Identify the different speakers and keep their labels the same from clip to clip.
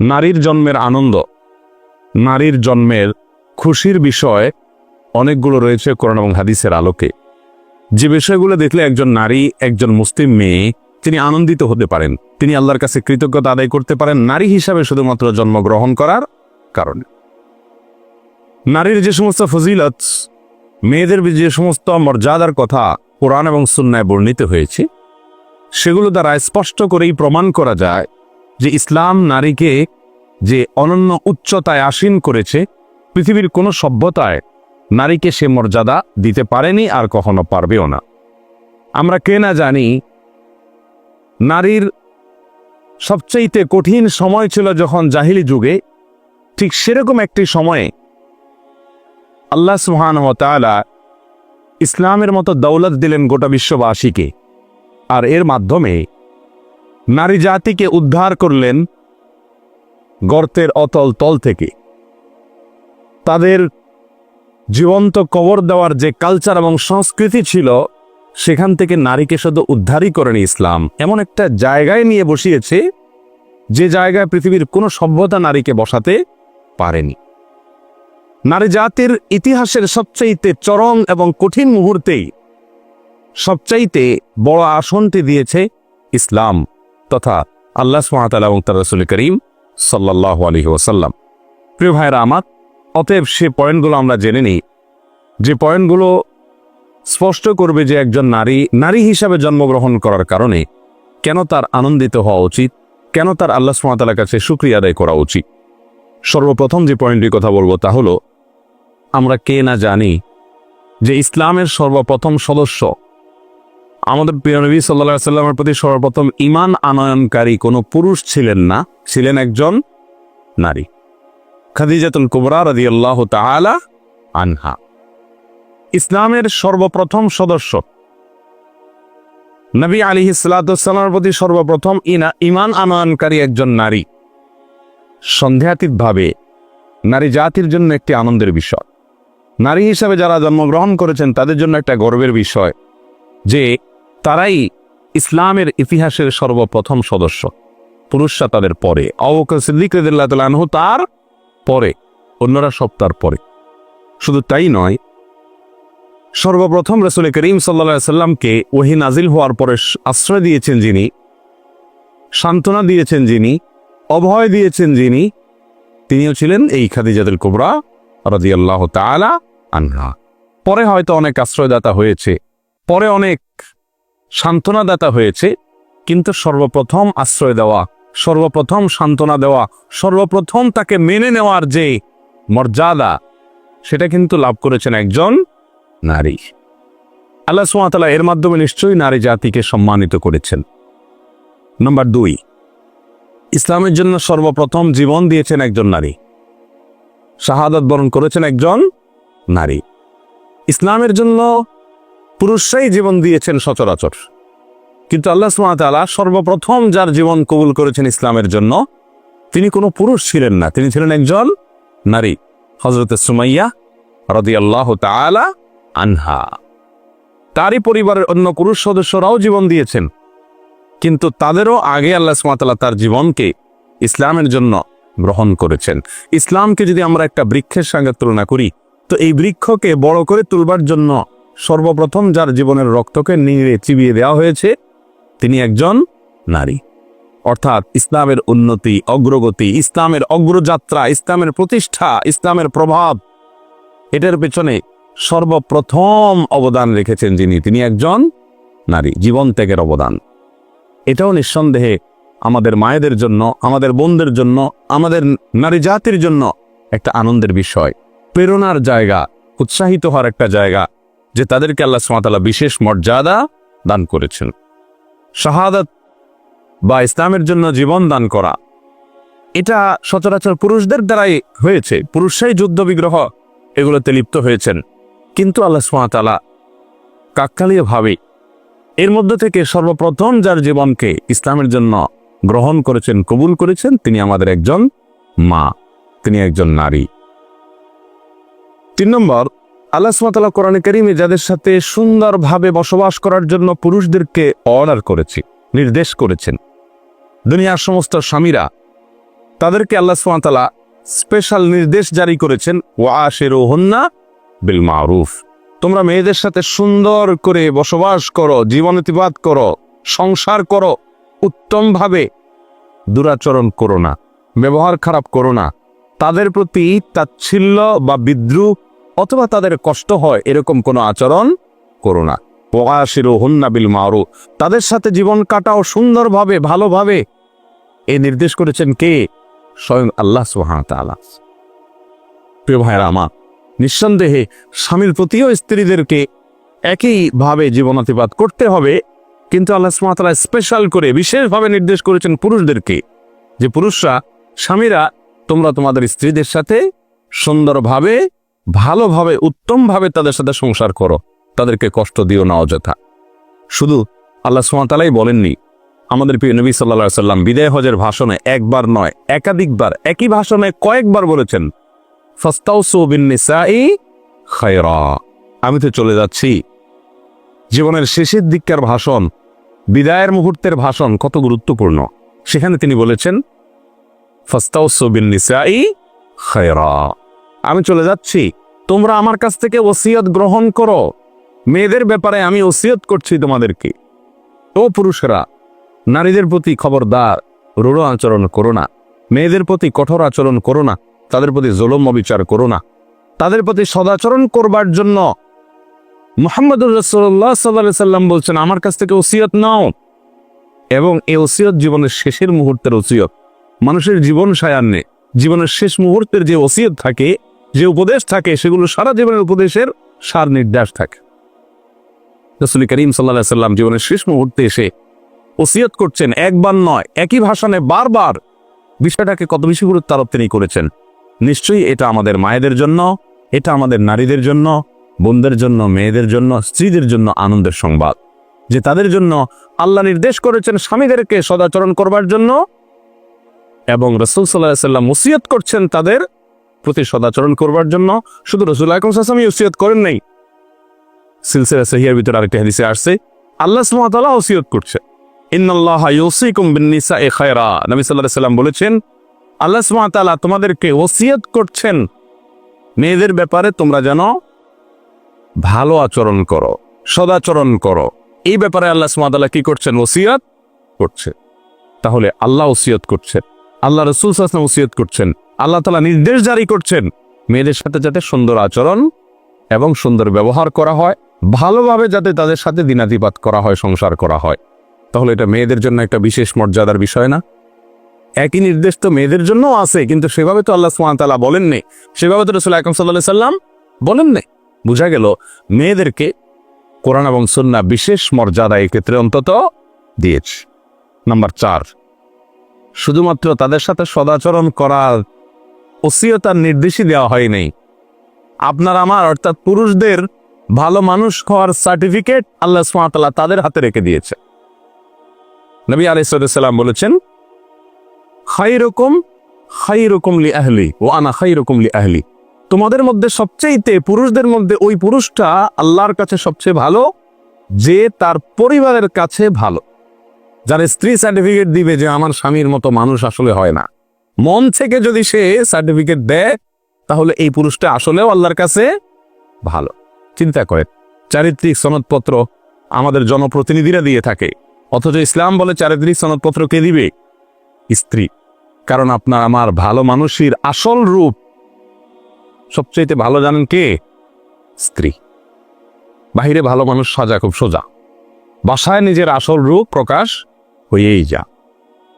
Speaker 1: নারীর জন্মের আনন্দ। নারীর জন্মের খুশির বিষয় অনেকগুলো রয়েছে কোরআন এবং হাদিসের আলোকে। যে বিষয়গুলো দেখলে একজন নারী, একজন মুসলিম মেয়ে, তিনি আনন্দিত হতে পারেন। তিনি আল্লাহর কাছে কৃতজ্ঞতা আদায় করতে পারেন নারী হিসাবে শুধুমাত্র জন্মগ্রহণ করার কারণে। নারীর যে সমস্ত ফজিলত, মেয়েদের যে সমস্ত মর্যাদার কথা কোরআন এবং সুন্নায় বর্ণিত হয়েছে, সেগুলো দ্বারা স্পষ্ট করেই প্রমাণ করা যায় যে ইসলাম নারীকে যে অনন্য উচ্চতায় আসীন করেছে, পৃথিবীর কোনো সভ্যতায় নারীকে সে মর্যাদা দিতে পারেনি আর কখনো পারবেও না। আমরা কে না জানি, নারীর সবচাইতে কঠিন সময় ছিল যখন জাহিলি যুগে, ঠিক সেরকম একটি সময়ে আল্লাহ সুহান তাআলা ইসলামের মতো দৌলত দিলেন গোটা বিশ্ববাসীকে। আর এর মাধ্যমে নারী জাতিকে উদ্ধার করলেন গর্তের অতল তল থেকে। তাদের জীবন্ত কবর দেওয়ার যে কালচার এবং সংস্কৃতি ছিল, সেখান থেকে নারীকে শুধু উদ্ধারই করেনি ইসলাম। এমন একটা জায়গায় নিয়ে বসিয়েছে, যে জায়গায় পৃথিবীর কোনো সভ্যতা নারীকে বসাতে পারেনি। নারী জাতির ইতিহাসের সবচাইতে চরম এবং কঠিন মুহূর্তেই সবচাইতে বড় আসনটি দিয়েছে ইসলাম। তথা আল্লাহ সুহাতাল এবং তার রসুল করিম সাল্লাহ আলহি ওসাল্লাম প্রিয় ভাইরা আমার অতএব সে পয়েন্টগুলো আমরা জেনে নিই। যে পয়েন্টগুলো স্পষ্ট করবে যে একজন নারী নারী হিসাবে জন্মগ্রহণ করার কারণে কেন তার আনন্দিত হওয়া উচিত? কেন তার আল্লাহ সুমাতালার কাছে সুক্রিয়া আদায় করা উচিত? সর্বপ্রথম যে পয়েন্টটির কথা বলব তা হলো, আমরা কে না জানি যে ইসলামের সর্বপ্রথম সদস্য আমাদের প্রিয়নবী সাল্লা সাল্লামের প্রতি সর্বপ্রথম ইমান আনয়নকারী কোনো পুরুষ ছিলেন না, ছিলেন একজন নারী। খাদিজাতুল কুবরা রাদি আল্লাহ তালা আনহা। ইসলামের সর্বপ্রথম সদস্য। নবী আলী ইসলাতামের প্রতি সর্বপ্রথম ইনা ইমান আনয়নকারী একজন নারী। সন্দেহাতীতভাবে, নারী জাতির জন্য একটি আনন্দের বিষয়। নারী হিসাবে যারা জন্মগ্রহণ করেছেন, তাদের জন্য একটা গর্বের বিষয় যে তারাই ইসলামের ইতিহাসের সর্বপ্রথম সদস্য। পুরুষরা তাদের পরে। রেদুল্লাহ তার পরে। অন্যরা সব তার পরে। শুধু তাই নয়, সর্বপ্রথম রসুল করিম সাল্লা সাল্লামকে ওহি নাজিল হওয়ার পরে আশ্রয় দিয়েছেন যিনি, সান্ত্বনা দিয়েছেন যিনি, অভয় দিয়েছেন যিনি, তিনিও ছিলেন এই খাদিজাতুল কুবরা রাদিয়াল্লাহু তাআলা আনহা। পরে হয়তো অনেক আশ্রয়দাতা হয়েছে। পরে অনেক সান্ত্বনাদাতা হয়েছে, কিন্তু সর্বপ্রথম আশ্রয় দেওয়া, সর্বপ্রথম সান্ত্বনা দেওয়া, সর্বপ্রথম তাকে মেনে নেওয়ার যে মর্যাদা, সেটা কিন্তু লাভ করেছেন একজন নারী। আল্লাহ সুমাতালা এর মাধ্যমে নিশ্চয়ই নারী জাতিকে সম্মানিত করেছেন। নম্বর দুই, ইসলামের জন্য সর্বপ্রথম জীবন দিয়েছেন একজন নারী। শাহাদত বরণ করেছেন একজন নারী। ইসলামের জন্য পুরুষরাই জীবন দিয়েছেন সচরাচর। কিন্তু আল্লাহ সুমাতালা সর্বপ্রথম যার জীবন কবুল করেছেন ইসলামের জন্য, তিনি কোনো পুরুষ ছিলেন না। তিনি ছিলেন একজন নারী হজরত সুমাইয়া রদি আল্লাহ তালা আনহা। তারই পরিবারের অন্য পুরুষ সদস্যরাও জীবন দিয়েছেন। কিন্তু তাদেরও আগে আল্লাহ সুমাতালা তার জীবনকে ইসলামের জন্য গ্রহণ করেছেন। ইসলামকে যদি আমরা একটা বৃক্ষের সঙ্গে তুলনা করি, তো এই বৃক্ষকে বড় করে তুলবার জন্য সর্বপ্রথম যার জীবনের রক্তকে নিয়ে চিবিয়ে দেওয়া হয়েছে, তিনি একজন নারী। অর্থাৎ ইসলামের উন্নতি, অগ্রগতি, ইসলামের অগ্রযাত্রা, ইসলামের প্রতিষ্ঠা, ইসলামের প্রভাব, এটার পেছনে সর্বপ্রথম অবদান রেখেছেন যিনি। তিনি একজন নারী, জীবন ত্যাগের অবদান। এটাও নিঃসন্দেহে আমাদের মায়েদের জন্য, আমাদের বোনদের জন্য, আমাদের নারী জাতির জন্য একটা আনন্দের বিষয়। প্রেরণার জায়গা, উৎসাহিত হওয়ার একটা জায়গা। যে তাদেরকে আল্লাহ সুমাতালা বিশেষ মর্যাদা দান করেছেন। শাহাদাত বা ইসলামের জন্য জীবন দান করা, এটা সচরাচর পুরুষদের দ্বারাই হয়েছে। পুরুষরাই যুদ্ধ বিগ্রহ এগুলোতে লিপ্ত হয়েছেন। কিন্তু আল্লাহ সুমাতালা কাককালীয় ভাবে এর মধ্যে থেকে সর্বপ্রথম যার জীবনকে ইসলামের জন্য গ্রহণ করেছেন, কবুল করেছেন, তিনি আমাদের একজন মা, তিনি একজন নারী। তিন নম্বর আল্লাহ সুমাতাল্লাহ কোরআন করিমে যাদের সাথে সুন্দরভাবে বসবাস করার জন্য পুরুষদেরকে অর্ডার করেছে, নির্দেশ করেছেন। দুনিয়ার সমস্ত স্বামীরা তাদেরকে আল্লাহ সুমাতালা স্পেশাল নির্দেশ জারি করেছেন, ওয়া শেরোহন্না বিল মারুফ। তোমরা মেয়েদের সাথে সুন্দর করে বসবাস করো, জীবন অতিবাদ করো, সংসার করো, উত্তমভাবে দুরাচরণ করো না, ব্যবহার খারাপ করো না। তাদের প্রতি তাচ্ছিল্য বা বিদ্রুপ অথবা তাদের কষ্ট হয় এরকম কোনো আচরণ করো না। হুন্না বিল মারু তাদের সাথে জীবন কাটাও সুন্দরভাবে, ভালোভাবে। এ নির্দেশ করেছেন কে? স্বয়ং আল্লাহ তাআলা। প্রিয় ভাইরা আমার, নিঃসন্দেহে স্বামীর প্রতিও স্ত্রীদেরকে একইভাবে জীবনাতিপাত করতে হবে, কিন্তু আল্লাহ সুবহানাহু স্পেশাল করে, বিশেষভাবে নির্দেশ করেছেন পুরুষদেরকে, যে পুরুষরা, স্বামীরা, তোমরা তোমাদের স্ত্রীদের সাথে সুন্দরভাবে ভালোভাবে, উত্তমভাবে তাদের সাথে সংসার করো। তাদেরকে কষ্ট দিও না অযথা। শুধু আল্লাহ সুমাতালাই বলেননি, আমাদের প্রিয় নবী সাল্লা সাল্লাম বিদায় হজের ভাষণে একবার নয়, একাধিকবার, একই ভাষণে কয়েকবার বলেছেন আমি তো চলে যাচ্ছি। জীবনের শেষের দিককার ভাষণ, বিদায়ের মুহূর্তের ভাষণ কত গুরুত্বপূর্ণ। সেখানে তিনি বলেছেন ফস্তাউসুবিনিসাই খায়রা। আমি চলে যাচ্ছি। তোমরা আমার কাছ থেকে ওসিয়ত গ্রহণ করো। মেয়েদের ব্যাপারে আমি ওসিয়ত করছি তোমাদেরকে। ও পুরুষরা, নারীদের প্রতি খবরদার, রূঢ় আচরণ করো না। মেয়েদের প্রতি কঠোর আচরণ করো না। তাদের প্রতি জলম অবিচার করো না। তাদের প্রতি সদাচরণ করবার জন্য মোহাম্মদুর রসল্লাহ সাল্লাহ সাল্লাম বলছেন, আমার কাছ থেকে ওসিয়ত নাও। এবং এই ওসিয়ত জীবনের শেষের মুহূর্তের ওসিয়ত। মানুষের জীবন সায়ান্নে, জীবনের শেষ মুহূর্তের যে ওসিয়ত থাকে যে উপদেশ থাকে, সেগুলো সারা জীবনের উপদেশের সার নির্দেশ থাকে। রসুল করিম সাল্লাহ সাল্লাম জীবনের শেষ মুহূর্তে এসে ওসিয়ত করছেন, একবার নয়, একই ভাষণে বারবার বিষয়টাকে কত বেশি গুরুত্ব আরোপ তিনি করেছেন। নিশ্চয়ই এটা আমাদের মায়েদের জন্য, এটা আমাদের নারীদের জন্য, বোনদের জন্য, মেয়েদের জন্য, স্ত্রীদের জন্য আনন্দের সংবাদ। যে তাদের জন্য আল্লাহ নির্দেশ করেছেন স্বামীদেরকে সদাচরণ করবার জন্য, এবং রসুল সাল্লাহ সাল্লাম ওসিয়ত করছেন তাদের প্রতি সদাচরণ করবার জন্য শুধু রসুল আকরম সাসামি ওসিয়ত করেন নাই। সিলসিলা সহিয়ার ভিতরে আরেকটি হাদিসে আসছে, আল্লাহ সুবহানাহু ওসিয়ত করছে। ইন্নাল্লাহা ইউসিকুম বিন-নিসাই খায়রা। নবী আলাইহি সাল্লাম বলেছেন, আল্লাহ সুবহানাহু তোমাদেরকে ওসিয়ত করছেন। মেয়েদের ব্যাপারে তোমরা যেন ভালো আচরণ করো সদাচরণ করো। এই ব্যাপারে আল্লাহ সুবহানাহু কি করছেন? ওসিয়ত করছে। তাহলে আল্লাহ ওসিয়ত করছেন। আল্লাহ রসুল সাল্লাল্লাহু ওসিয়ত করছেন। আল্লাহ তাআলা নির্দেশ জারি করছেন মেয়েদের সাথে যাতে সুন্দর আচরণ এবং সুন্দর ব্যবহার করা হয়, ভালোভাবে যাতে তাদের সাথে দিনাতিপাত করা হয়, সংসার করা হয়। তাহলে এটা মেয়েদের জন্য একটা বিশেষ মর্যাদার বিষয় না? একই নির্দেশ তো মেয়েদের জন্য আছে, কিন্তু সেভাবে তো আল্লাহ সুমান তালা বলেননি। সেভাবে তো রসুল আকরম সাল্লাহ সাল্লাম বলেননি। বোঝা গেল, মেয়েদেরকে কোরআন এবং সন্না বিশেষ মর্যাদা এক্ষেত্রে অন্তত দিয়েছে। নাম্বার চার, শুধুমাত্র তাদের সাথে সদাচরণ করার ওসিয়তার নির্দেশই দেওয়া হয়নি আপনার আমার, অর্থাৎ পুরুষদের ভালো মানুষ হওয়ার সার্টিফিকেট আল্লাহ সুমাতাল্লাহ তাদের হাতে রেখে দিয়েছে। নবী আলাইসাল্লাম বলেছেন খাই রকম খাই রকম লি আহলি ও আনা খাই রকম লি আহলি তোমাদের মধ্যে সবচেয়েতে পুরুষদের মধ্যে ওই পুরুষটা আল্লাহর কাছে সবচেয়ে ভালো, যে তার পরিবারের কাছে ভালো। যার স্ত্রী সার্টিফিকেট দিবে যে আমার স্বামীর মতো মানুষ আসলে হয় না। মন থেকে যদি সে সার্টিফিকেট দেয়, তাহলে এই পুরুষটা আসলেও আল্লাহর কাছে ভালো। চিন্তা করেন, চারিত্রিক সনদপত্র আমাদের জনপ্রতিনিধিরা দিয়ে থাকে। অথচ ইসলাম বলে চারিত্রিক সনদপত্র কে দিবে? স্ত্রী। কারণ আপনার আমার ভালো মানুষের আসল রূপ। সবচেয়ে ভালো জানেন কে? স্ত্রী। বাহিরে ভালো মানুষ সাজা খুব সোজা। বাসায় নিজের আসল রূপ প্রকাশ হয়েই যা।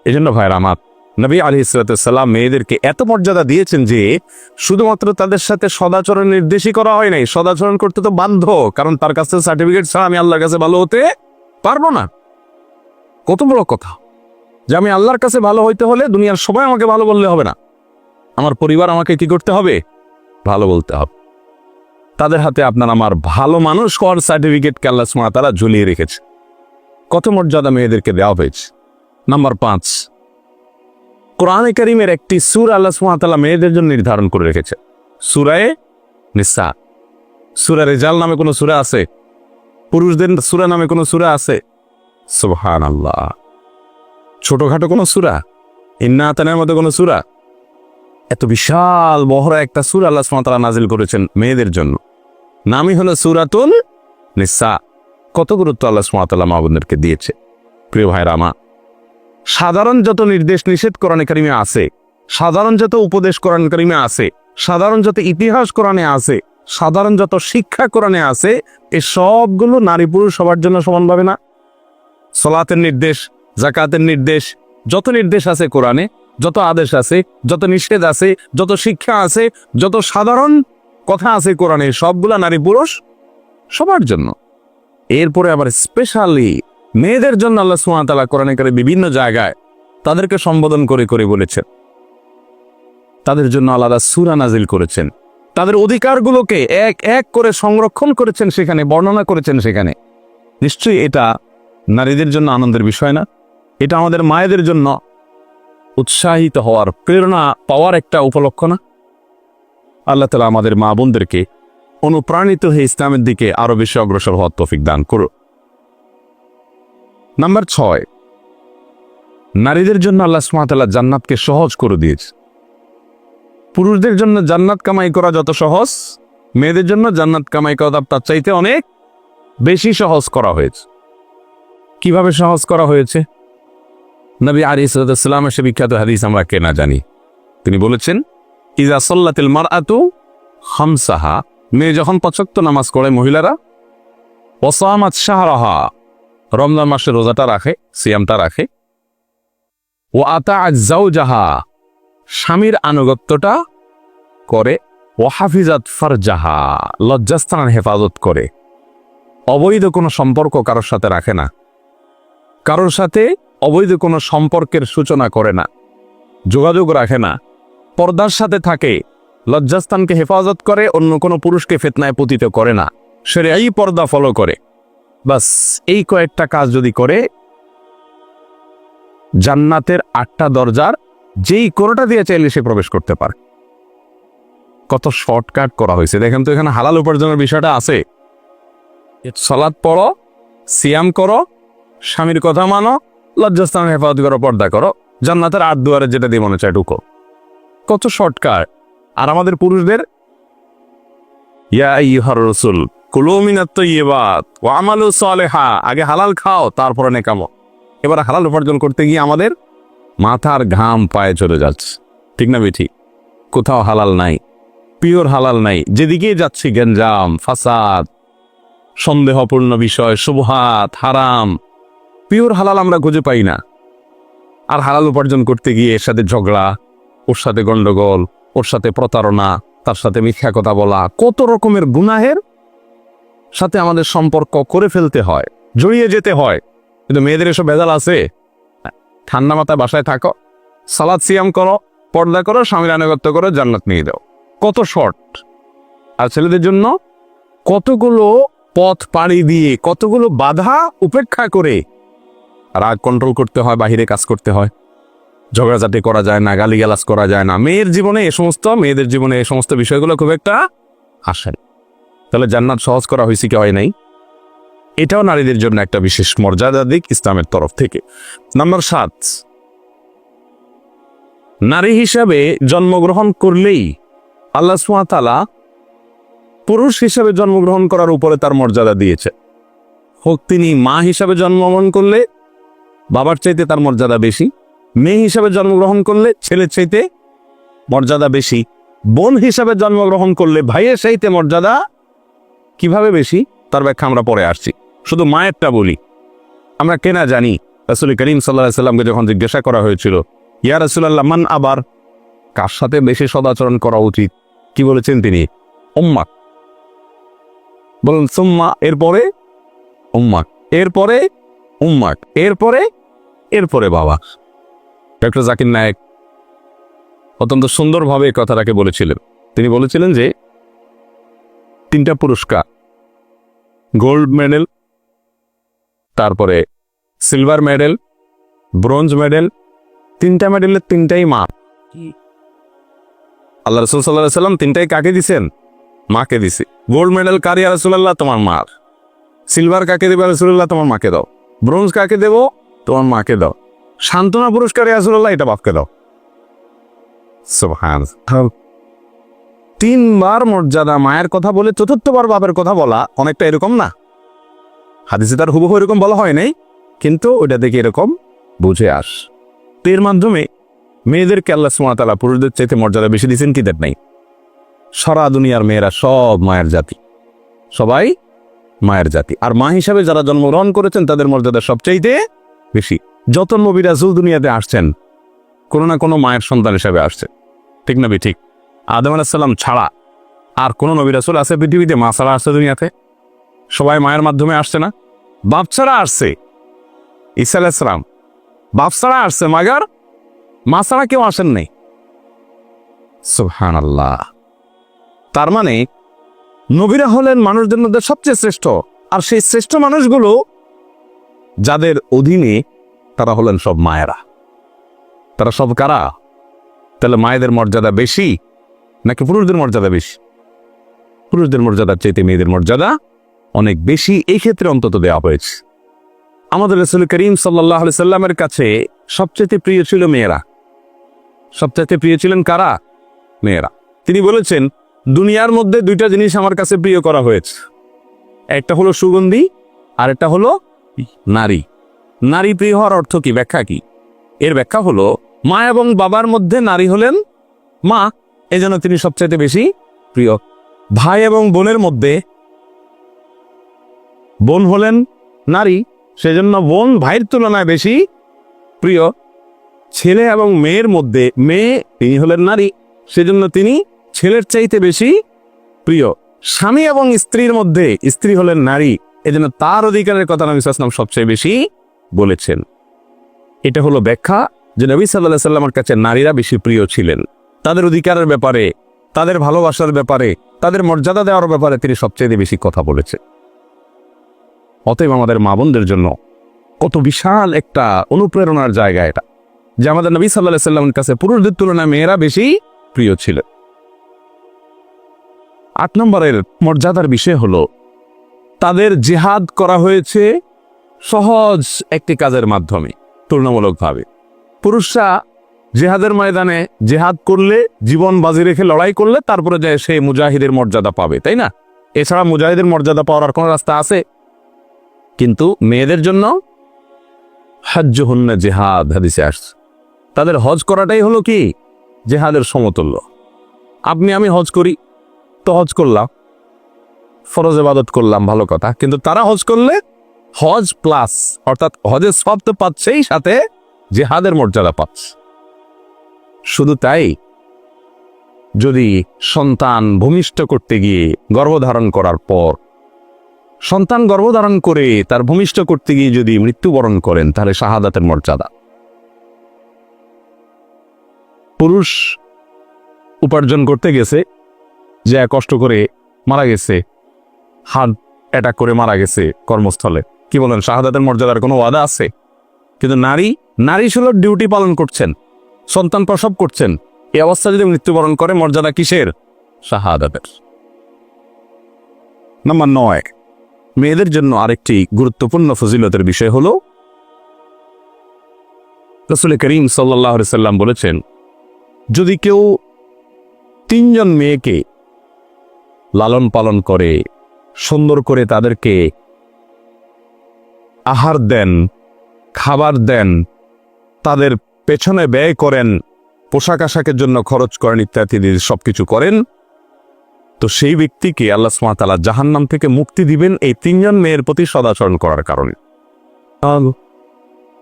Speaker 1: এই জন্য ভাইয়ের, আমার নবী আলি ইসলাতাম মেয়েদেরকে এত মর্যাদা দিয়েছেন যে শুধুমাত্র তাদের সাথে সদাচরণ নির্দেশই করা হয় নাই। সদাচরণ করতে তো বাধ্য, কারণ তার কাছে সার্টিফিকেট ছাড়া আমি আল্লাহর কাছে ভালো হতে পারব না। কত বড় কথা যে আমি আল্লাহর কাছে ভালো হইতে হলে দুনিয়ার সবাই আমাকে ভালো বললে হবে না। আমার পরিবার আমাকে কি করতে হবে? ভালো বলতে হবে। তাদের হাতে আপনার আমার ভালো মানুষ হওয়ার সার্টিফিকেট আল্লাহ সুমা তারা ঝুলিয়ে রেখেছে। কত মর্যাদা মেয়েদেরকে দেওয়া হয়েছে? নাম্বার পাঁচ কোরআনে করিমের একটি সুর আল্লাহ সুমাতাল্লাহ মেয়েদের জন্য নির্ধারণ করে রেখেছে। সুরায়ে নিসা। সুরা রেজাল নামে কোনো সুরা আছে? পুরুষদের সুরা নামে কোনো সুরা আছে? সোহান আল্লাহ ছোটখাটো কোনো সুরা? ইন্না আতানের মতো কোনো সুরা? এত বিশাল বহরা একটা সুর আল্লাহ সুমাতারা নাজিল করেছেন মেয়েদের জন্য। নামই হলো সুরাতুল নিসা। কত গুরুত্ব আল্লাহ সুমাতাল্লাহ মাহবুদদেরকে দিয়েছে। প্রিয় ভাইরা আমার সাধারণ যত নির্দেশ নিষেধ কোরআনে কারিমে আছে, সাধারণ যত উপদেশ কোরআন কারিমে আছে, সাধারণ যত ইতিহাস কোরআনে আছে, সাধারণ যত শিক্ষা কোরআনে আছে, এ সবগুলো নারী পুরুষ সবার জন্য সমানভাবে না? সলাতের নির্দেশ জাকাতের নির্দেশ, যত নির্দেশ আছে কোরআনে, যত আদেশ আছে, যত নিষেধ আছে, যত শিক্ষা আছে, যত সাধারণ কথা আছে কোরআনে, সবগুলা নারী পুরুষ সবার জন্য। এরপরে আবার স্পেশালি মেয়েদের জন্য আল্লাহ সুমাতালা কোরআনে করে বিভিন্ন জায়গায় তাদেরকে সম্বোধন করে করে বলেছেন। তাদের জন্য আলাদা সুরা নাজিল করেছেন। তাদের অধিকারগুলোকে এক এক করে সংরক্ষণ করেছেন সেখানে, বর্ণনা করেছেন সেখানে। নিশ্চয়ই এটা নারীদের জন্য আনন্দের বিষয় না। এটা আমাদের মায়েদের জন্য উৎসাহিত হওয়ার প্রেরণা পাওয়ার একটা উপলক্ষ না। আল্লাহ তালা আমাদের মা বোনদেরকে অনুপ্রাণিত হয়ে ইসলামের দিকে আরও বেশি অগ্রসর হওয়ার তৌফিক দান করো নাম্বার ছয়, নারীদের জন্য আল্লাহ সুমাতাল্লাহ জান্নাতকে সহজ করে দিয়েছে। পুরুষদের জন্য জান্নাত কামাই করা যত সহজ, মেয়েদের জন্য জান্নাত কামাই করা তার চাইতে অনেক বেশি সহজ করা হয়েছে। কীভাবে সহজ করা হয়েছে? নবী আলী সালামের সে বিখ্যাত হাদিস আমরা কে না জানি। তিনি বলেছেন ইজা সল্লাতিল মার আতু হামসাহা মেয়ে যখন পচক্ত নামাজ করে মহিলারা, ওসামাত শাহরাহা। রমজান মাসে রোজাটা রাখে, সিয়ামটা রাখে। ও আতা আজাউ জাহা স্বামীর আনুগত্যটা করে। ও হাফিজাত ফারজাহা লজ্জাস্থান হেফাজত করে। অবৈধ কোনো সম্পর্ক কারোর সাথে রাখে না। কারোর সাথে অবৈধ কোনো সম্পর্কের সূচনা করে না। যোগাযোগ রাখে না। পর্দার সাথে থাকে। লজ্জাস্থানকে হেফাজত করে, অন্য কোনো পুরুষকে ফেতনায় পতিত করে না। সেরে এই পর্দা ফলো করে। বাস, এই কয়েকটা কাজ যদি করে, জান্নাতের আটটা দরজার যেই কোনোটা দিয়ে চাইলে সে প্রবেশ করতে পারে। কত শর্টকাট করা হয়েছে। দেখেন তো এখানে হালাল উপার্জনের বিষয়টা আছে। সলাদ পড়ো, সিয়াম করো, স্বামীর কথা মানো, লজ্জাস্থান হেফাজত করো, পর্দা করো, জান্নাতের আট দুয়ারে যেটা দিয়ে মনে চায় ঢুকো। কত শর্টকাট। আর আমাদের পুরুষদের, ইয়া ইহার রসুল কুলুমিনাত্ত ইয়েবাত ও আমালু সালেহা, আগে হালাল খাও, তারপরে নেকামো। এবার হালাল উপার্জন করতে গিয়ে আমাদের মাথার ঘাম পায়ে চলে যাচ্ছে। ঠিক না বেঠি? কোথাও হালাল নাই, পিওর হালাল নাই, যেদিকে যাচ্ছি গেঞ্জাম ফাসাদ, সন্দেহপূর্ণ বিষয় শুভহাত হারাম, পিওর হালাল আমরা খুঁজে পাই না। আর হালাল উপার্জন করতে গিয়ে এর সাথে ঝগড়া, ওর সাথে গন্ডগোল, ওর সাথে প্রতারণা, তার সাথে মিথ্যা কথা বলা, কত রকমের গুনাহের সাথে আমাদের সম্পর্ক করে ফেলতে হয়, জড়িয়ে যেতে হয়। কিন্তু মেয়েদের এসব ভেজাল আছে? ঠান্ডা মাথায় বাসায় থাকো, সালাদ সিয়াম করো, পর্দা করো, স্বামীর আনুগত্য করো, জান্নাত নিয়ে দাও কত শর্ট। আর ছেলেদের জন্য কতগুলো পথ পাড়ি দিয়ে, কতগুলো বাধা উপেক্ষা করে। রাগ কন্ট্রোল করতে হয়, বাহিরে কাজ করতে হয়। ঝগড়াঝাটি করা যায় না, গালিগালাজ করা যায় না। মেয়ের জীবনে এ সমস্ত, মেয়েদের জীবনে এই সমস্ত বিষয়গুলো খুব একটা আসে না। তাহলে জান্নাত সহজ করা হয়েছে কি হয় নাই? এটাও নারীদের জন্য একটা বিশেষ মর্যাদা দিক ইসলামের তরফ থেকে। নাম্বার সাত। নারী হিসাবে জন্মগ্রহণ করলেই আল্লাহ সুয়াতালা পুরুষ হিসাবে জন্মগ্রহণ করার উপরে তার মর্যাদা দিয়েছে। হোক তিনি মা হিসাবে জন্মগ্রহণ করলে বাবার চাইতে তার মর্যাদা বেশি, মেয়ে হিসাবে জন্মগ্রহণ করলে ছেলের চাইতে মর্যাদা বেশি, বোন হিসাবে জন্মগ্রহণ করলে ভাইয়ের চাইতে মর্যাদা কীভাবে বেশি? তার ব্যাখ্যা আমরা পরে আসছি। শুধু মায়েরটা বলি। আমরা কেনা জানি, রাসুল করিম সাল্লাহ সাল্লামকে যখন জিজ্ঞাসা করা হয়েছিল, ইয়া রাসুলাল্লাহ, মান আবার? কার সাথে বেশি সদাচরণ করা উচিত? কি বলেছেন তিনি? উম্মাক বলুন, সুম্মা, এরপরে? উম্মাক এরপরে? উম্মাক এরপরে? এরপরে, বাবা। ডক্টর জাকির নায়েক অত্যন্ত সুন্দরভাবে কথাটাকে বলেছিলেন। তিনি বলেছিলেন যে, তিনটা পুরস্কার গোল্ড মেডেল তারপরে সিলভার মেডেল ব্রোঞ্জ মেডেল তিনটা মেডেলের তিনটাই মা। আল্লাহ রসুল সাল্লাহ সাল্লাম তিনটাই কাকে দিছেন? মাকে দিছে। গোল্ড মেডেল কারিয়া রসুল্লাহ তোমার মার। সিলভার কাকে দেবে রসুল্লাহ তোমার মাকে দাও। ব্রোঞ্জ কাকে দেবো? তোমার মাকে দাও। সান্ত্বনা পুরস্কার রসুল্লাহ এটা বাপকে দাও। সুবহান তিনবার মর্যাদা মায়ের কথা বলে চতুর্থবার বাপের কথা বলা অনেকটা এরকম না? হাদিসে তার হুবহু এরকম বলা হয় নাই, কিন্তু ওটা দেখে এরকম বুঝে আস। তো এর মাধ্যমে মেয়েদেরকে আল্লাহ সুমাতালা পুরুষদের চাইতে মর্যাদা বেশি দিয়েছেন কি দেন নাই? সারা দুনিয়ার মেয়েরা সব মায়ের জাতি। সবাই মায়ের জাতি। আর মা হিসাবে যারা জন্মগ্রহণ করেছেন, তাদের মর্যাদা সবচাইতে বেশি। যত নবী রাসূল দুনিয়াতে আসছেন, কোনো না কোনো মায়ের সন্তান হিসাবে আসছে। ঠিক না ঠিক। আদম আলাহিসাল্লাম ছাড়া আর কোনো নবী রাসূল আছে পৃথিবীতে? মা ছাড়া আসছে দুনিয়াতে। সবাই মায়ের মাধ্যমে আসছে না। বাপ ছাড়া আসছে। ঈসা আলাইসালাম বাপ ছাড়া আসছে, মাগার মা ছাড়া কেউ আসেন নাই। সুহান আল্লাহ তার মানে নবীরা হলেন মানুষদের মধ্যে সবচেয়ে শ্রেষ্ঠ। আর সেই শ্রেষ্ঠ মানুষগুলো যাদের অধীনে তারা হলেন সব মায়েরা। তারা সব কারা? তাহলে মায়েদের মর্যাদা বেশি নাকি পুরুষদের মর্যাদা বেশি? পুরুষদের মর্যাদার চাইতে মেয়েদের মর্যাদা অনেক বেশি, এই ক্ষেত্রে অন্তত দেওয়া হয়েছে। আমাদের রসুল করিম সাল্লাহ সাল্লামের কাছে সবচেয়ে প্রিয় ছিল মেয়েরা। সবচেয়ে প্রিয় ছিলেন কারা? মেয়েরা। তিনি বলেছেন, দুনিয়ার মধ্যে দুইটা জিনিস আমার কাছে প্রিয় করা হয়েছে। একটা হলো সুগন্ধি আর একটা হলো নারী। নারী প্রিয় হওয়ার অর্থ কি? ব্যাখ্যা কি? এর ব্যাখ্যা হলো, মা এবং বাবার মধ্যে নারী হলেন মা এজন্য তিনি সবচাইতে বেশি প্রিয়। ভাই এবং বোনের মধ্যে বোন হলেন নারী, সেজন্য বোন ভাইয়ের তুলনায় বেশি প্রিয়। ছেলে এবং মেয়ের মধ্যে মেয়ে তিনি হলেন নারী, সেজন্য তিনি ছেলের চাইতে বেশি প্রিয়। স্বামী এবং স্ত্রীর মধ্যে স্ত্রী হলেন নারী, এজন্য তার অধিকারের কথা নবী সাল্লাম সবচেয়ে বেশি বলেছেন। এটা হলো ব্যাখ্যা যে নবী সাল্লাহ সাল্লামের কাছে নারীরা বেশি প্রিয় ছিলেন। তাদের অধিকারের ব্যাপারে, তাদের ভালোবাসার ব্যাপারে, তাদের মর্যাদা দেওয়ার ব্যাপারে তিনি সবচেয়ে বেশি কথা বলেছেন। অতএব আমাদের মা বোনদের জন্য কত বিশাল একটা অনুপ্রেরণার জায়গা এটা, যে আমাদের নবী সাল্লাহ সাল্লামের কাছে পুরুষদের তুলনায় মেয়েরা বেশি প্রিয় ছিল। আট নম্বরের মর্যাদার বিষয় হলো, তাদের জেহাদ করা হয়েছে সহজ একটি কাজের মাধ্যমে, তুলনামূলকভাবে। পুরুষরা জেহাদের ময়দানে জেহাদ করলে, জীবন বাজি রেখে লড়াই করলে, তারপরে যায় সে মুজাহিদের মর্যাদা পাবে, তাই না? এছাড়া মুজাহিদের মর্যাদা পাওয়ার আর কোনো রাস্তা আছে? কিন্তু মেয়েদের জন্য হাজ্য হন্না জেহাদ হাদিসে আসছে। তাদের হজ করাটাই হলো কি? জেহাদের সমতুল্য। আপনি, আমি হজ করি, তো হজ করলাম। ফরজ এবাদত করলাম, ভালো কথা। কিন্তু তারা হজ করলে হজ প্লাস, অর্থাৎ হজের সব তো পাচ্ছেই সাথে জেহাদের মর্যাদা পাচ্ছে। শুধু তাই? যদি সন্তান ভূমিষ্ঠ করতে গিয়ে গর্ভধারণ করার পর, সন্তান গর্ভধারণ করে তার ভূমিষ্ঠ করতে গিয়ে যদি মৃত্যুবরণ করেন, তাহলে শাহাদাতের মর্যাদা। পুরুষ উপার্জন করতে গেছে, যে কষ্ট করে মারা গেছে হাত অ্যাটাক করে মারা গেছে কর্মস্থলে। কি বলেন, শাহাদাতের মর্যাদার কোনো ওয়াদা আছে? কিন্তু নারী নারী ছিল ডিউটি পালন করছেন। সন্তান প্রসব করছেন। এই অবস্থা যদি মৃত্যুবরণ করে, মর্যাদা কিসের? শাহাদাতের। নাম্বার নয়। মেয়েদের জন্য আরেকটি গুরুত্বপূর্ণ ফজিলতের বিষয় হল, রসুল করিম সাল্লাহ সাল্লাম বলেছেন, যদি কেউ তিনজন মেয়েকে লালন পালন করে, সুন্দর করে তাদেরকে আহার দেন, খাবার দেন, তাদের পেছনে ব্যয় করেন, পোশাক আশাকের জন্য খরচ করেন ইত্যাদি সবকিছু করেন। তো সেই ব্যক্তিকে আল্লাহ সুমাতালা জাহান্নাম থেকে মুক্তি দিবেন এই তিনজন মেয়ের প্রতি সদাচরণ করার কারণে।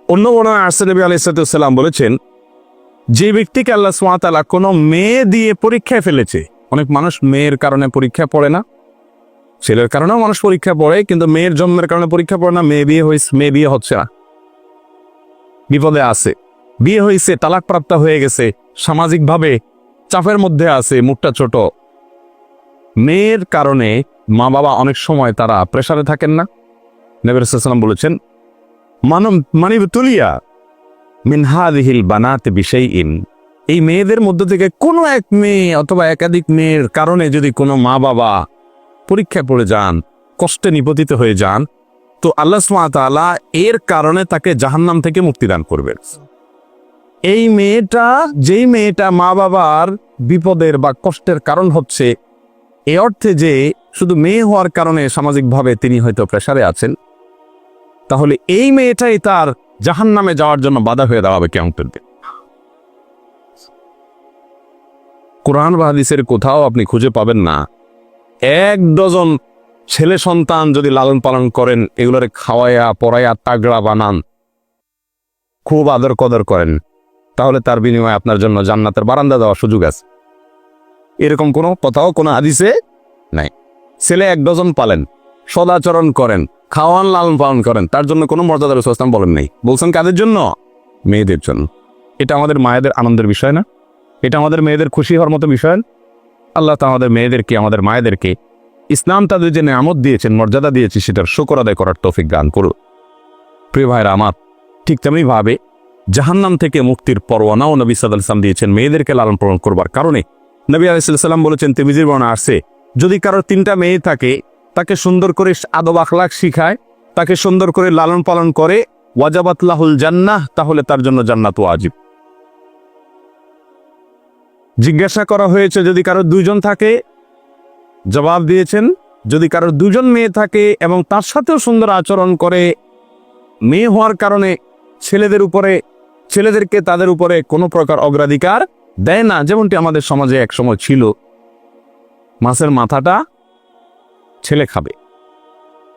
Speaker 1: অন্য মনে হয় আরসে নবী আলাইসালাম বলেছেন, যে ব্যক্তিকে আল্লাহ সুমাতালা কোনো মেয়ে দিয়ে পরীক্ষায় ফেলেছে, অনেক মানুষ মেয়ের কারণে পরীক্ষা পড়ে না, ছেলের কারণেও মানুষ পরীক্ষা পড়ে, কিন্তু মেয়ের জন্মের কারণে পরীক্ষা পড়ে না, মেয়ে বিয়ে হয়েছে মেয়ে বিয়ে হচ্ছে না। বিপদে আছে। বিয়ে হয়েছে তালাক প্রাপ্ত হয়ে গেছে, সামাজিকভাবে চাপের মধ্যে আছে, মুখটা ছোট। মেয়ের কারণে মা বাবা অনেক সময় তারা প্রেসারে থাকেন না। নবীর সাল্লাম বলেছেন, মানব, মানিব তুলিয়া মিনহাদিহিল বানাতে বিষয় ইন এই মেয়েদের মধ্য থেকে কোনো এক মেয়ে অথবা একাধিক মেয়ের কারণে যদি কোনো মা বাবা পরীক্ষায় পড়ে যান, কষ্টে নিপতিত হয়ে যান, তো আল্লাহ সুমাতালা এর কারণে তাকে জাহান্নাম থেকে মুক্তিদান করবেন। এই মেয়েটা, যেই মেয়েটা মা বাবার বিপদের বা কষ্টের কারণ হচ্ছে, এ অর্থে যে শুধু মেয়ে হওয়ার কারণে সামাজিকভাবে তিনি হয়তো প্রেসারে আছেন, তাহলে এই মেয়েটাই তার জাহান নামে যাওয়ার জন্য বাধা হয়ে দাঁড়াবে কেমন দিন। কোরআন বা হাদিসের কোথাও আপনি খুঁজে পাবেন না। এক ডজন ছেলে সন্তান যদি লালন পালন করেন, এগুলোরে খাওয়াইয়া পড়াইয়া তাগড়া বানান, খুব আদর কদর করেন। তাহলে তার বিনিময়ে আপনার জন্য জান্নাতের বারান্দা দেওয়ার সুযোগ আছে। এরকম কোনো কথাও, কোনো হাদিসে নাই। ছেলে এক ডজন পালেন, সদাচরণ করেন, খাওয়ান, লালন পালন করেন, তার জন্য কোনো মর্যাদা রসুলাম বলেন নাই। বলছেন কাদের জন্য? মেয়েদের জন্য। এটা আমাদের মায়েদের আনন্দের বিষয় না? এটা আমাদের মেয়েদের খুশি হওয়ার মতো বিষয় আল্লাহ তা আমাদের মেয়েদেরকে, আমাদের মায়েদেরকে ইসলাম তাদের যে নেয়ামত দিয়েছেন, মর্যাদা দিয়েছে, সেটার শুকর আদায় করার তৌফিক দান করুন প্রিয় ভাইরা, আমার ঠিক তেমনি ভাবে জাহান্নাম থেকে মুক্তির পরোয়ানাও নবী ইসলাম দিয়েছেন, মেয়েদেরকে লালন পালন করবার কারণে। নবী আলাইসাল্লাম বলেছেন, তিমিজির বর্ণা আসছে, যদি কারোর তিনটা মেয়ে থাকে, তাকে সুন্দর করে আদব আখলাক শিখায়, তাকে সুন্দর করে লালন পালন করে ওয়াজাবাতলাহুল জান্নাহ, তাহলে তার জন্য জান্নাত ওয়াজিব। জিজ্ঞাসা করা হয়েছে, যদি কারও দুইজন থাকে? জবাব দিয়েছেন, যদি কারোর দুজন মেয়ে থাকে এবং তার সাথেও সুন্দর আচরণ করে, মেয়ে হওয়ার কারণে ছেলেদের উপরে ছেলেদেরকে তাদের উপরে কোনো প্রকার অগ্রাধিকার দেয় না, যেমনটি আমাদের সমাজে একসময় ছিল। মাছের মাথাটা ছেলে খাবে।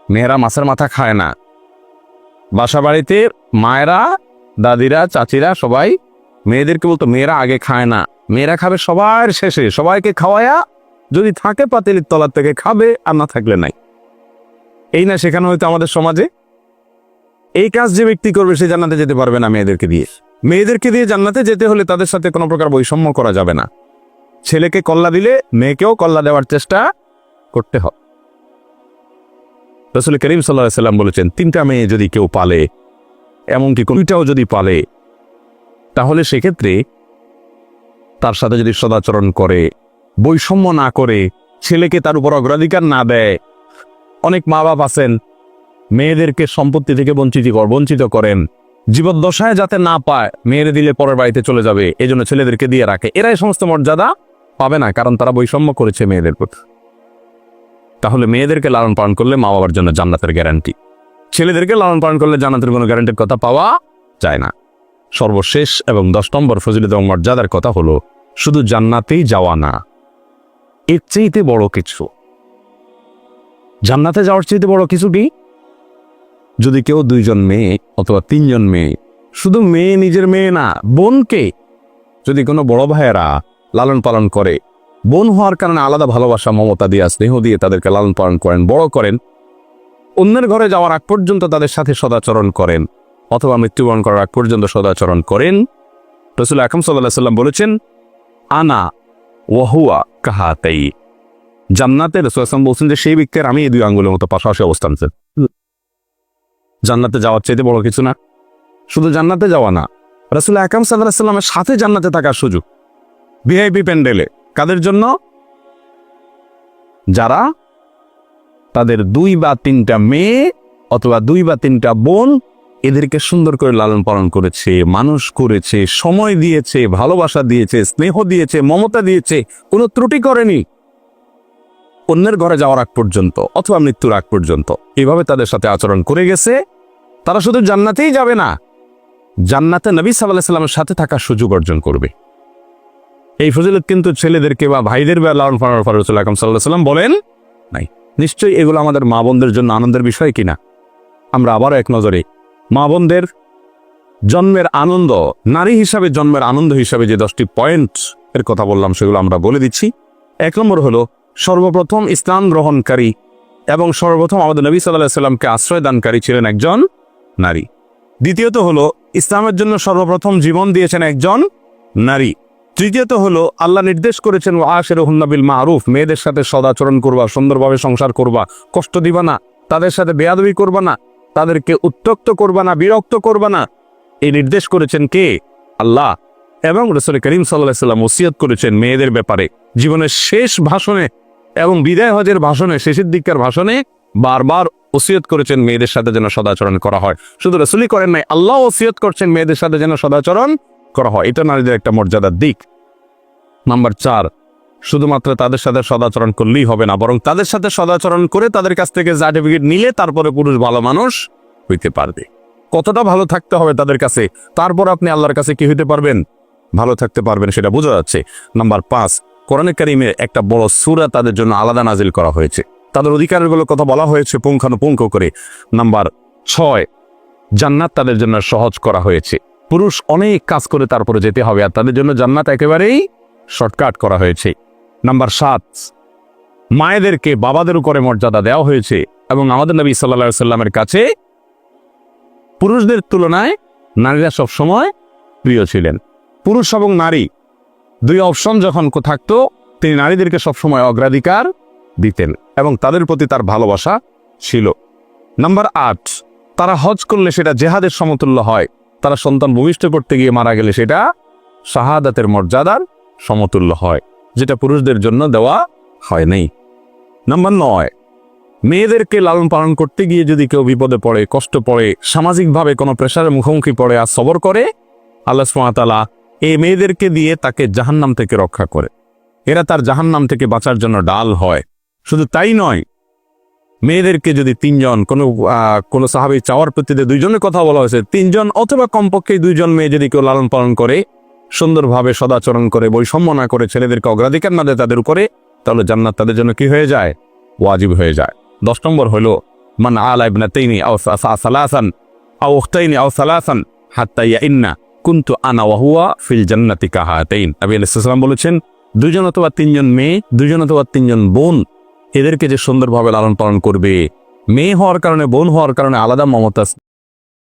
Speaker 1: মেয়েরা মাছের মাথা খায় না। বাসা বাড়িতে মায়েরা, দাদিরা, চাচিরা সবাই মেয়েদেরকে বলতো, মেয়েরা আগে খায় না। মেয়েরা খাবে সবার শেষে। সবাইকে খাওয়ায়া যদি থাকে পাতিলির তলার থেকে খাবে, আর না থাকলে নাই। এই না শেখানো হয়তো আমাদের সমাজে এই কাজ যে ব্যক্তি করবে, সে জান্নাতে যেতে পারবে না মেয়েদেরকে দিয়ে। মেয়েদেরকে দিয়ে জান্নাতে যেতে হলে তাদের সাথে কোনো প্রকার বৈষম্য করা যাবে না। ছেলেকে কল্লা দিলে মেয়েকেও কল্লা দেওয়ার চেষ্টা করতে হবে। রসুল করিম সাল্লাহ সাল্লাম বলেছেন, তিনটা মেয়ে যদি কেউ পালে, এমনকি কোনটাও যদি পালে, তাহলে সেক্ষেত্রে তার সাথে যদি সদাচরণ করে, বৈষম্য না করে, ছেলেকে তার উপর অগ্রাধিকার না দেয়, অনেক মা বাপ আছেন মেয়েদেরকে সম্পত্তি থেকে বঞ্চিত কর, বঞ্চিত করেন। জীবদ্দশায় যাতে না পায়, মেয়েরে দিলে পরের বাড়িতে চলে যাবে এই জন্য ছেলেদেরকে দিয়ে রাখে। এরাই সমস্ত মর্যাদা পাবে না, কারণ তারা বৈষম্য করেছে মেয়েদের প্রতি। তাহলে মেয়েদেরকে লালন পালন করলে মা বাবার জন্য জান্নাতের গ্যারান্টি ছেলেদেরকে লালন পালন করলে জান্নাতের কোনো গ্যারান্টির কথা পাওয়া যায় না। সর্বশেষ এবং দশ নম্বর ফজিলত এবং মর্যাদার কথা হলো, শুধু জান্নাতেই যাওয়া না, এর চেয়েতে বড় কিছু। জান্নাতে যাওয়ার চেয়েতে বড় কিছু কি? যদি কেউ দুইজন মেয়ে অথবা তিনজন মেয়ে, শুধু মেয়ে নিজের মেয়ে না, বোনকে যদি কোনো বড় ভাইয়েরা লালন পালন করে, বোন হওয়ার কারণে আলাদা ভালোবাসা, মমতা দিয়ে, স্নেহ দিয়ে তাদেরকে লালন পালন করেন, বড় করেন, অন্যের ঘরে যাওয়ার আগ পর্যন্ত তাদের সাথে সদাচরণ করেন, অথবা মৃত্যুবরণ করার আগ পর্যন্ত সদাচরণ করেন, রসুল আকম সাল্লাহ সাল্লাম বলেছেন, আনা ওয়াহুয়া কাহাতাই জান্নাতে রসুল আসলাম বলছেন যে, সেই ব্যক্তির আমি এই দুই আঙ্গুলের মতো পাশাপাশি অবস্থান। জান্নাতে যাওয়ার চাইতে বড় কিছু না। শুধু জান্নাতে যাওয়া না, রসুল আকাম সাল্লাহ সাল্লামের সাথে জান্নাতে থাকার সুযোগ। ভিআইপি প্যান্ডেলে কাদের জন্য? যারা তাদের দুই বা তিনটা মেয়ে অথবা দুই বা তিনটা বোন এদেরকে সুন্দর করে লালন পালন করেছে, মানুষ করেছে, সময় দিয়েছে, ভালোবাসা দিয়েছে, স্নেহ দিয়েছে, মমতা দিয়েছে, কোনো ত্রুটি করেনি। অন্যের ঘরে যাওয়ার আগ পর্যন্ত অথবা মৃত্যুর আগ পর্যন্ত এভাবে তাদের সাথে আচরণ করে গেছে। তারা শুধু জান্নাতেই যাবে না, জান্নাতে নবী সাল্লাহ সাল্লামের সাথে থাকার সুযোগ অর্জন করবে। এই ফজিলত কিন্তু ছেলেদেরকে বা ভাইদের লালন পালন ফারুসুল আকম সাল্লাহ সাল্লাম বলেন নাই। নিশ্চয়ই এগুলো আমাদের মা বোনদের জন্য আনন্দের বিষয় কিনা? আমরা আবারও এক নজরে মা বোনদের জন্মের আনন্দ, নারী হিসাবে জন্মের আনন্দ হিসাবে যে দশটি পয়েন্ট এর কথা বললাম, সেগুলো আমরা বলে দিচ্ছি। এক নম্বর হলো সর্বপ্রথম ইসলাম গ্রহণকারী এবং সর্বপ্রথম আমাদের নবী সাল্লাহ সাল্লামকে আশ্রয় দানকারী ছিলেন একজন নারী। দ্বিতীয়ত হলো, ইসলামের জন্য সর্বপ্রথম জীবন দিয়েছেন একজন নারী। তৃতীয়ত হলো, আল্লাহ নির্দেশ করেছেন আশের হুন্নাবিল মাহরুফ মেয়েদের সাথে সদাচরণ করবা, সুন্দরভাবে সংসার করবা, কষ্ট দিবা না, তাদের সাথে বেয়াদবি করবা না, তাদেরকে উত্তক্ত করবা না, বিরক্ত করবা না। এই নির্দেশ করেছেন কে? আল্লাহ। এবং রসুল করিম সাল্লাহ সাল্লাম ওসিয়ত করেছেন মেয়েদের ব্যাপারে। জীবনের শেষ ভাষণে এবং বিদায় হজের ভাষণে, শেষের দিককার ভাষণে বারবার ওসিয়ত করেছেন মেয়েদের সাথে যেন সদাচরণ করা হয়। শুধু রসুলই করেন নাই আল্লাহ ওসিয়ত করছেন মেয়েদের সাথে যেন সদাচরণ করা হয়। এটা নারীদের একটা মর্যাদার দিক। নাম্বার চার, শুধুমাত্র তাদের সাথে সদাচরণ করলেই হবে না, বরং তাদের সাথে সদাচরণ করে তাদের কাছ থেকে সার্টিফিকেট নিলে তারপরে পুরুষ ভালো মানুষ হইতে পারবে। কতটা ভালো থাকতে হবে তাদের কাছে, তারপর আপনি আল্লাহর কাছে কি হইতে পারবেন? ভালো থাকতে পারবেন সেটা বোঝা যাচ্ছে। নাম্বার পাঁচ, কোরআনে কারিমে একটা বড় সুরা তাদের জন্য আলাদা নাজিল করা হয়েছে। তাদের অধিকারগুলোর কথা বলা হয়েছে পুঙ্খানুপুঙ্খ করে। নাম্বার ছয়, জান্নাত তাদের জন্য সহজ করা হয়েছে। পুরুষ অনেক কাজ করে তারপরে যেতে হবে, আর তাদের জন্য জান্নাত একেবারেই শর্টকাট করা হয়েছে। নাম্বার সাত, মায়েদেরকে বাবাদের উপরে মর্যাদা দেওয়া হয়েছে এবং আমাদের নবী সাল্লা সাল্লামের কাছে পুরুষদের তুলনায় নারীরা সবসময় প্রিয় ছিলেন। পুরুষ এবং নারী দুই অপশন যখন থাকতো, তিনি নারীদেরকে সবসময় অগ্রাধিকার দিতেন এবং তাদের প্রতি তার ভালোবাসা ছিল। নাম্বার আট, তারা হজ করলে সেটা জেহাদের সমতুল্য হয়। তারা সন্তান ভূমিষ্ঠ করতে গিয়ে মারা গেলে সেটা শাহাদাতের মর্যাদার সমতুল্য হয়, যেটা পুরুষদের জন্য দেওয়া হয় নাই। নাম্বার নয়, মেয়েদেরকে লালন পালন করতে গিয়ে যদি কেউ বিপদে পড়ে, কষ্ট পড়ে, সামাজিকভাবে কোনো প্রেশারের মুখোমুখি পড়ে আর সবর করে, আল্লাহ সুমাতালা এই মেয়েদেরকে দিয়ে তাকে জাহান্নাম থেকে রক্ষা করে। এরা তার জাহান্নাম থেকে বাঁচার জন্য ডাল হয়। শুধু তাই নয়, মেয়েদেরকে যদি তিনজন, কোনো কোনো সাহাবি চাওয়ার প্রতিতে দুইজনের কথা বলা হয়েছে, তিনজন অথবা কমপক্ষে দুইজন মেয়ে যদি কেউ লালন পালন করে, সুন্দরভাবে সদাচরণ করে, বৈষম্য না করে, ছেলেদেরকে অগ্রাধিকার না দেয় তাদের উপরে, তাহলে জান্নাত তাদের জন্য কি হয়ে যায়? ওয়াজিব হয়ে যায়। দশ নম্বর হলো, মান আলা ইবনাতাইনি আও সা- সা- সালাসান, আও উখতাইনি আও সালাসান, হাত্তা ইয়াইন্না কুনতু আনা ওয়া হুয়া ফিল জান্নাতি কাহাতাইন। নবী আলাইহিস সালাম বলেছেন দুজন অথবা তিনজন মেয়ে দুজন অথবা তিনজন বোন এদেরকে যে সুন্দরভাবে লালন পালন করবে মেয়ে হওয়ার কারণে বোন হওয়ার কারণে আলাদা মমতা